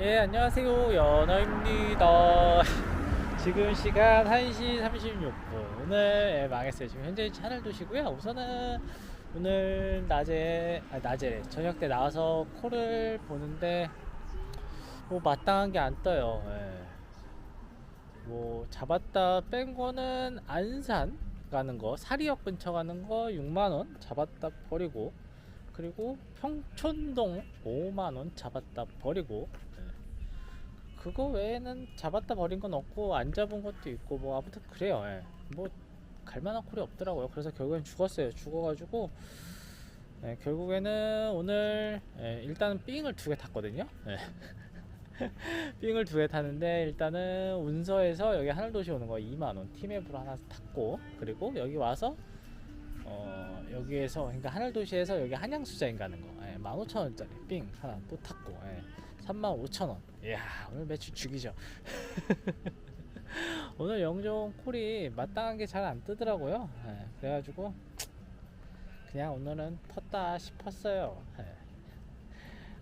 예, 안녕하세요. 연어입니다. 지금 시간 1시 36분. 오늘 예, 망했어요. 지금 현재 차를 두시고요. 우선은 오늘 낮에, 아, 낮에, 저녁 때 나와서 콜을 보는데, 뭐, 마땅한 게 안 떠요. 예. 뭐, 잡았다 뺀 거는 안산 가는 거, 사리역 근처 가는 거 6만원 잡았다 버리고, 그리고 평촌동 5만원 잡았다 버리고, 예. 그거 외에는 잡았다 버린 건 없고 안 잡은 것도 있고 뭐 아무튼 그래요. 예. 뭐 갈만한 콜이 없더라고요. 그래서 결국엔 죽었어요. 죽어가지고 예, 결국에는 오늘 예, 일단은 삥을 두 개 탔거든요. 예. 삥을 두개 탔는데 일단은 운서에서 여기 하늘도시 오는 거 2만 원 티맵으로 하나 탔고 그리고 여기 와서 어 여기에서 그러니까 하늘 도시에서 여기 한양 수자인 가는 거. 예, 15,000원짜리. 삥. 하나 또 탔고. 예, 35,000원. 이야 오늘 매출 죽이죠. 오늘 영종 콜이 마땅한 게 잘 안 뜨더라고요. 예, 그래가지고 그냥 오늘은 텄다 싶었어요. 예.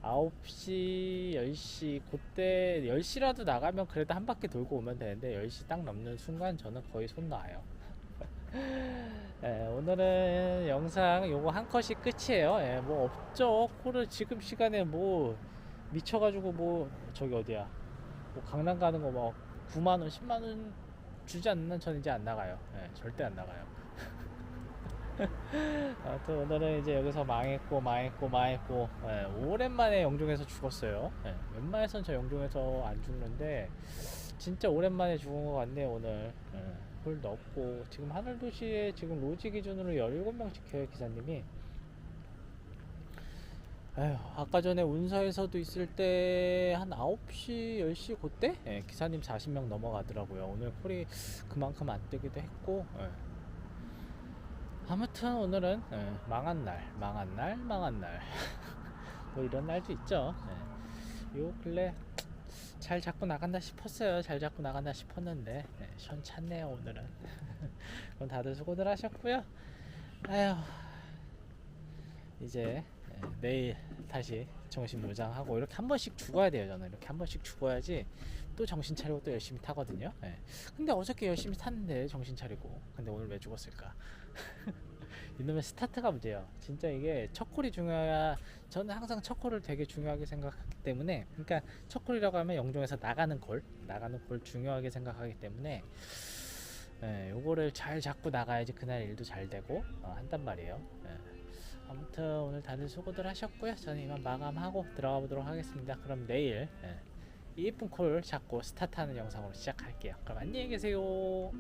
9시 10시 그때 10시라도 나가면 그래도 한 바퀴 돌고 오면 되는데 10시 딱 넘는 순간 저는 거의 손 놔요 예, 오늘은 영상 요거 한 컷이 끝이에요. 예, 뭐 없죠. 콜을 지금 시간에 뭐 미쳐가지고 뭐 저기 어디야? 뭐 강남 가는 거뭐 9만 원, 10만 원 주지 않는 전 이제 안 나가요. 예, 절대 안 나가요. 아무튼 오늘은 이제 여기서 망했고 망했고 망했고 예, 오랜만에 영종에서 죽었어요. 예, 웬만해선 저 영종에서 안 죽는데 진짜 오랜만에 죽은 것 같네요 오늘. 예. 홀도 없고 지금 하늘도시에 지금 로지 기준으로 17명씩 해요 기사님이 에휴 아까 전에 운사에서도 있을 때 한 9시 10시 그때 예, 기사님 40명 넘어가더라고요 오늘 콜이 그만큼 안 뜨기도 했고 예. 아무튼 오늘은 예, 망한 날 망한 날 망한 날 뭐 이런 날도 있죠 예. 요 근래 잘 잡고 나간다 싶었어요. 잘 잡고 나간다 싶었는데 네, 시원찮네요 오늘은. 그럼 다들 수고들 하셨고요. 아휴 이제 네, 내일 다시 정신 무장하고 이렇게 한 번씩 죽어야 돼요. 저는 이렇게 한 번씩 죽어야지 또 정신 차리고 또 열심히 타거든요. 네. 근데 어저께 열심히 탔는데 정신 차리고 근데 오늘 왜 죽었을까? 이놈의 스타트가 문제예요. 진짜 이게 첫 콜이 중요해야 저는 항상 첫 콜을 되게 중요하게 생각하기 때문에 그러니까 첫 콜이라고 하면 영종에서 나가는 콜 나가는 콜 중요하게 생각하기 때문에 예, 요거를 잘 잡고 나가야지 그날 일도 잘 되고 어, 한단 말이에요. 예. 아무튼 오늘 다들 수고들 하셨고요. 저는 이만 마감하고 들어가 보도록 하겠습니다. 그럼 내일 예, 이쁜 콜 잡고 스타트하는 영상으로 시작할게요. 그럼 안녕히 계세요.